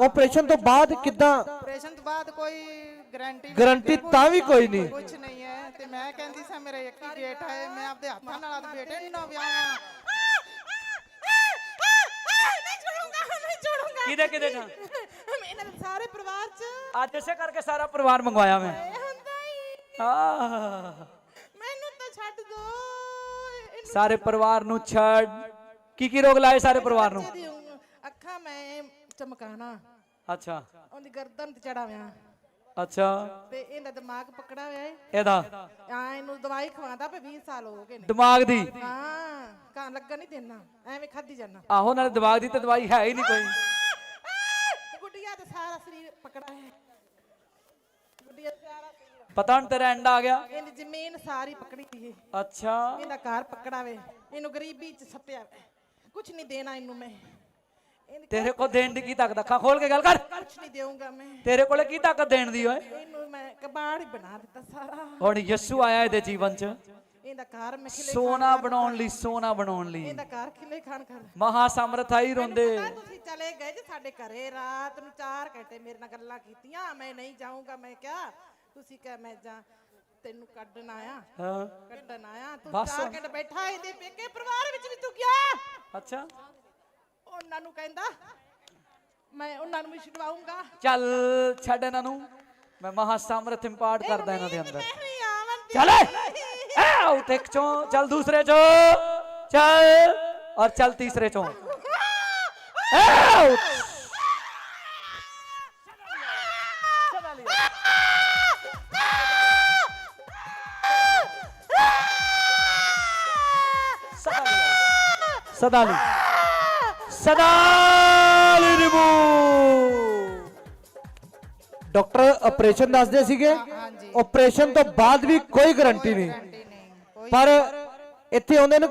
Operation ਤੋਂ ਬਾਅਦ ਕਿੱਦਾਂ? ਆਪਰੇਸ਼ਨ ਤੋਂ ਬਾਅਦ ਕੋਈ ਗਾਰੰਟੀ ਗਾਰੰਟੀ ਤਾਂ ਵੀ ਕੋਈ ਨਹੀਂ। ਕੁਝ ਨਹੀਂ ਹੈ। ਤੇ ਮੈਂ ਕਹਿੰਦੀ ਸਾਂ ਮੇਰਾ ਇੱਕ ਹੀ ਬੇਟਾ ਹੈ। ਮੈਂ ਆਪਦੇ ਹੱਥਾਂ ਨਾਲ ਆਪਦੇ ਬੇਟੇ ਨੂੰ ਵਿਆਹਾਂ। ਨਹੀਂ ਛੋੜੂੰਗਾ ਨਹੀਂ ਛੋੜੂੰਗਾ ਕਿਹਦੇ ਕਿਹਦੇ ਨਾਲ? ਇਹਨਾਂ ਦੇ ਸਾਰੇ ਪਰਿਵਾਰ ਚ। ਅੱਜ ਇਸੇ ਕਰਕੇ ਸਾਰਾ ਪਰਿਵਾਰ ਮੰਗਵਾਇਆ ਮੈਂ। ਹੁੰਦਾ ਹੀ ਆ। ਮੈਨੂੰ ਤਾਂ ਛੱਡ ਦੋ। ਇਹਨੂੰ ਸਾਰੇ ਪਰਿਵਾਰ ਨੂੰ ਛੱਡ। ਕੀ ਕੀ ਰੋਗ ਲਾਏ ਸਾਰੇ ਪਰਿਵਾਰ ਨੂੰ? ਚਮਕਾਣਾ ਅੱਛਾ। ਉਹਦੀ ਗਰਦਨ ਤੇ ਚੜਾਵਿਆ ਅੱਛਾ। ਤੇ ਇਹਦਾ ਦਿਮਾਗ ਪਕੜਾ ਹੋਇਆ ਇਹਦਾ? ਆ ਇਹਨੂੰ ਦਵਾਈ ਖਵਾਉਂਦਾ ਪਏ 20 ਸਾਲ ਹੋ ਗਏ ਨੇ। ਦਿਮਾਗ ਦੀ? ਹਾਂ ਕਾਂ ਲੱਗਣ ਨਹੀਂ ਦੇਣਾ। ਐਵੇਂ ਖਾਦੀ ਜਾਣਾ। ਆਹੋ ਨਾਲੇ ਦਿਮਾਗ ਦੀ ਤੇ ਦਵਾਈ ਹੈ ਹੀ ਨਹੀਂ ਕੋਈ। ਗੁੱਡੀਆ ਤੇ ਸਾਰਾ ਸਰੀਰ ਪਕੜਾ ਹੈ ਗੁੱਡੀਆ ਸਾਰਾ ਪਤਾ ਹੁਣ ਤੇਰਾ ਐਂਡ ਆ ਗਿਆ। ਇਹਦੀ ਜ਼ਮੀਨ ਸਾਰੀ ਪਕੜੀ ਹੈ ਅੱਛਾ। ਇਹਦਾ ਘਰ ਪਕੜਾ ਵੇ। ਇਹਨੂੰ ਗਰੀਬੀ ਚ ਸੱਟਿਆ ਵੇ। ਕੁਝ ਨਹੀਂ ਦੇਣਾ ਇਹਨੂੰ ਮੈਂ। ਤੇਰੇ ਕੋਲ ਦੇਣ ਦੀ ਕੀ ਤਾਕਤ ਅੱਖਾਂ ਖੋਲ ਕੇ ਗੱਲ ਕਰ। ਕੁਝ ਨਹੀਂ ਦੇਵਾਂਗਾ ਮੈਂ। ਤੇਰੇ ਕੋਲੇ ਕੀ ਤਾਕਤ ਦੇਣ ਦੀ ਓਏ? ਇਹਨੂੰ ਮੈਂ ਕਬਾੜ ਹੀ ਬਣਾ ਦਿੱਤਾ ਸਾਰਾ। ਹੁਣ ਯਿਸੂ ਆਇਆ ਇਹਦੇ ਜੀਵਨ 'ਚ। ਇਹਦਾ ਘਰ ਮੈਂ ਖਿਲੇ ਸੋਨਾ ਬਣਾਉਣ ਲਈ ਸੋਨਾ ਬਣਾਉਣ ਲਈ। ਇਹਦਾ ਘਰ ਖਿਲੇ ਖਾਨ ਕਰ ਮਹਾ ਸਮਰਥਾਈ ਰੋਂਦੇ। ਪਤਾ ਤੁਸੀਂ ਚਲੇ ਗਏ ਜੇ ਸਾਡੇ ਘਰੇ ਰਾਤ ਨੂੰ 4 ਘੰਟੇ ਮੇਰੇ ਨਾਲ ਗੱਲਾਂ ਕੀਤੀਆਂ। ਮੈਂ ਨਹੀਂ ਜਾਊਂਗਾ ਮੈਂ ਕਿਹਾ ਤੁਸੀਂ ਕਹਿ ਮੈਂ ਜਾ ਤੈਨੂੰ ਕੱਢਣ ਆਇਆ। ਹਾਂ। ਕੱਢਣ ਆਇਆ। ਤੂੰ ਬਸ। 4 ਘੰਟੇ ਬੈਠਾ ਇਹਦੇ ਪੇਕੇ ਪਰਿਵਾਰ ਵਿੱਚ ਵੀ ਤੂੰ ਗਿਆ। ਅੱਛਾ। ਉਹਨਾਂ ਨੂੰ ਕਹਿੰਦਾ ਮੈਂ ਉਹਨਾਂ ਨੂੰ ਵੀ ਛਡਵਾਉਂਗਾ। ਚੱਲ ਛੱਡ ਇਹਨਾਂ ਨੂੰ। ਮੈਂ ਮਹਾ ਸਮਰਥ ਇੰਪਾਰਟ ਕਰਦਾ ਇਹਨਾਂ ਦੇ ਅੰਦਰ। ਚੱਲ ਆਊਟ ਇੱਕ ਚੋਂ। ਚੱਲ ਦੂਸਰੇ ਚੋਂ। ਚੱਲ। ਔਰ ਚੱਲ ਤੀਸਰੇ ਚੋਂ। ਆਊਟ ਸਦਾ ਲਈ। ਸਦਾ ਲਈ ਰਿਮੂ ਡਾਕਟਰ ਆਪਰੇਸ਼ਨ ਦੱਸਦੇ ਸੀਗੇ ਆਪਰੇਸ਼ਨ ਤੋਂ ਬਾਅਦ ਵੀ ਕੋਈ ਗਾਰੰਟੀ ਨਹੀਂ। ਪਰ ਇੱਥੇ ਆਉਂਦੇ ਨੂੰ